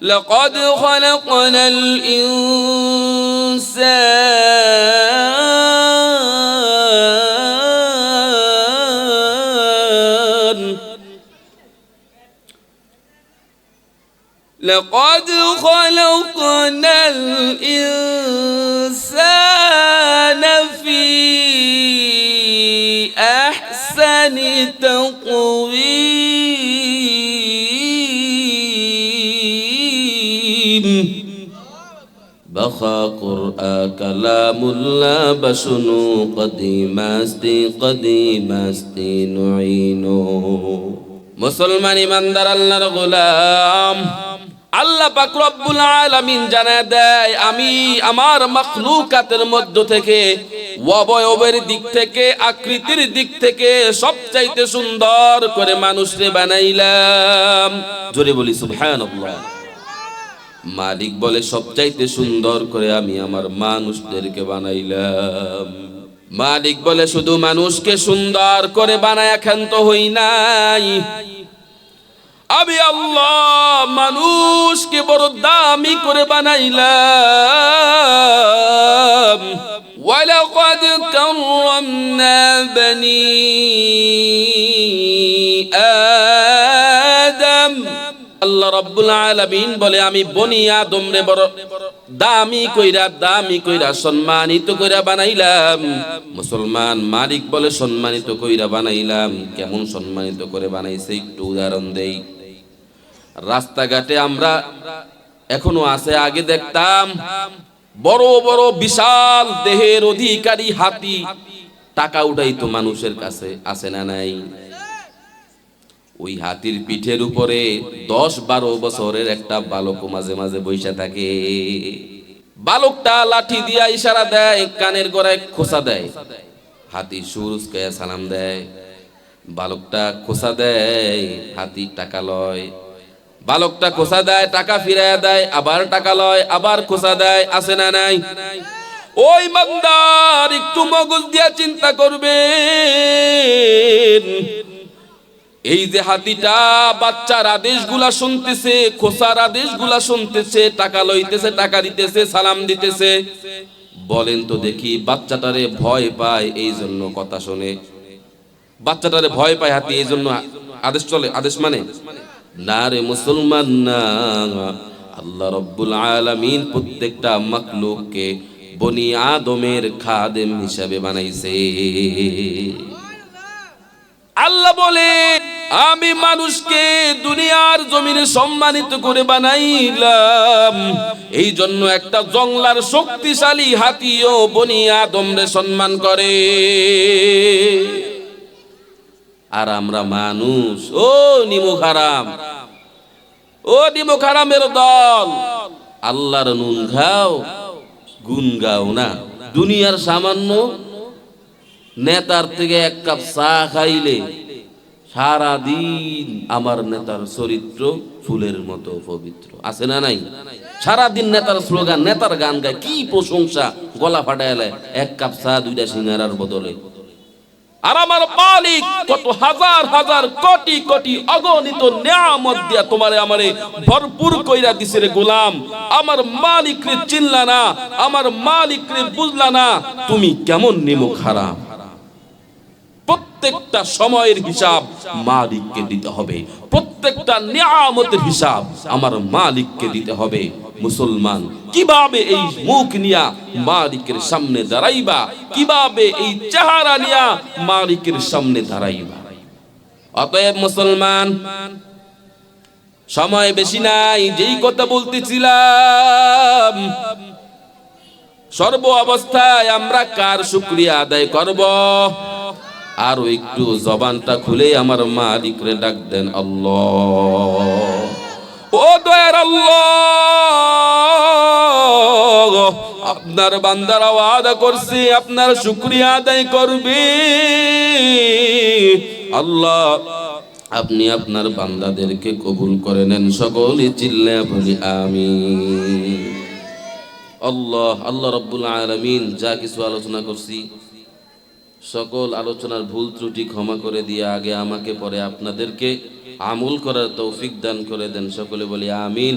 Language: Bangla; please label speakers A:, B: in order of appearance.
A: لقد خلقنا الإنسان. لقد خلقنا الإنسان في أحسن تقويم. بخا قرآ كلام الله بشنو قديم استي قديم استي نعينو মুসলমান ইমানদার আল্লাহর গোলাম আল্লাহ পাক রব্বুল আলামিন জানা দেয় আমি আমার মাখলুকাতের মধ্য থেকে অবয়বের দিক থেকে আকৃতির দিক থেকে সবচাইতে সুন্দর করে মানুষরে বানাইলাম জোরে বলি সুবহানাল্লাহ মালিক বলে, সবচাইতে সুন্দর করে আমি আমার মানুষদেরকে বানাইলাম। মালিক বলে, শুধু মানুষকে সুন্দর করে বানায় ক্ষান্ত হই নাই। আমি আল্লাহ মানুষকে বড় দামি করে বানাইলাম। ওয়ালাকাদ কাররামনা বানী আল্লাহ রাব্বুল আলামিন বলে, আমি বনি আদম রে বড় দামি কইরা দামি কইরা সম্মানিত কইরা বানাইলাম। মুসলমান মালিক বলে সম্মানিত কইরা বানাইলাম। কেমন সম্মানিত করে বানাইছে একটু উদাহরণ দেই। রাস্তাঘাটে আমরা এখনও আছে, আগে দেখতাম বড় বড় বিশাল দেহের অধিকারী হাতি টাকা উঠাইতো মানুষের কাছে, আছে না নাই? ওই হাতির পিঠের উপরে দশ বারো বছরের একটা বালক মাঝে মাঝে বৈশা থাকে। বালকটা লাঠি দিয়া ইশারা দেয়, কানের গড়ায় খোসা দেয়। হাতি সুরুজকায়া সালাম দেয়। বালকটা খোসা দেয়, হাতি টাকা লয়। বালকটা খোসা দেয়, টাকা ফিরাইয়া দেয়, আবার টাকা লয়, আবার খোসা দেয়, আছে না নাই? ওই মান্দার একটু মগজ দিয়া চিন্তা করবেন এই যে হাতিটা বাচ্চার আদেশগুলা শুনতেছে, খোসার আদেশগুলা শুনতেছে, টাকা লইতেছে, টাকা দিতেছে, সালাম দিতেছে। বলেন তো দেখি বাচ্চাটারে ভয় পায় এই জন্য কথা শুনে। বাচ্চাটারে ভয় পায় হাতি এই জন্য আদেশ চলে, আদেশ মানে? না রে মুসলমান না। আল্লাহ রব্বুল আলামিন প্রত্যেকটা মাকলুককে বনি আদমের খাদেম হিসাবে বানাইছে। আল্লাহ বলে আমি মানুষকে দুনিয়ার জমিনে সম্মানিত করে বানাইলাম। এই জন্য একটা জংলার শক্তিশালী হাতিও বনি আদমরে সম্মান করে। আর আমরা মানুষ, ও নিমুখ হারাম, ও নিমুখ হারামের দল, আল্লাহর নুন খাও গুন গাও না। দুনিয়ার সামান্য নেতার থেকে এক কাপ চা খাইলে সারা দিন আমার নেতার চরিত্র ফুলের মতো পবিত্র। আছে না নাই? সারা দিন নেতার স্লোগান, নেতার গান গায়, কি প্রশংসা? গলা ফাটাইলে এক কাপ চা, দুইটা সিঙ্গারার বদলে। আর আমার মালিক কত হাজার হাজার কোটি কোটি অগণিত নিয়ামত দিয়া তোমারে আমারে ভরপুর কইরা দিছে রে গোলাম। আমার মালিক রে চিনলা না, আমার মালিক রে বুঝলা না, তুমি কেমন নিমুখ হারাম। প্রত্যেকটা সময়ের হিসাব মালিককে দিতে হবে। প্রত্যেকটা নিয়ামতের হিসাব আমার মালিককে দিতে হবে। মুসলমান, কীভাবে এই মুখ নিয়া মালিকের সামনে দাঁড়াইবা? কীভাবে এই চেহারা নিয়া মালিকের সামনে দাঁড়াইবা? অতএব মুসলমান, সময় বেশি নাই, যেই কথা বলতেছিলাম, সর্ব অবস্থায় আমরা কার শুক্রিয়া আদায় করব? আরও একটু জবানটা খুলে আমার মালিক রে ডাক দেন, আল্লাহ। আপনার বান্দারা ওয়াদা করছি, আপনার শুক্রিয়া আদায় করবে। আল্লাহ, আপনি আপনার বান্দাদেরকে কবুল করে নেন সকলে চিল্লা বলি আমি আল্লাহ আল্লাহ রব্বুল আলামিন যা কিছু আলোচনা করছি সকল আলোচনার ভুল ত্রুটি ক্ষমা করে দিয়ে আগে আমাকে, পরে আপনাদেরকে আমল করার তৌফিক দান করে দেন। সকলে বলি, আমিন।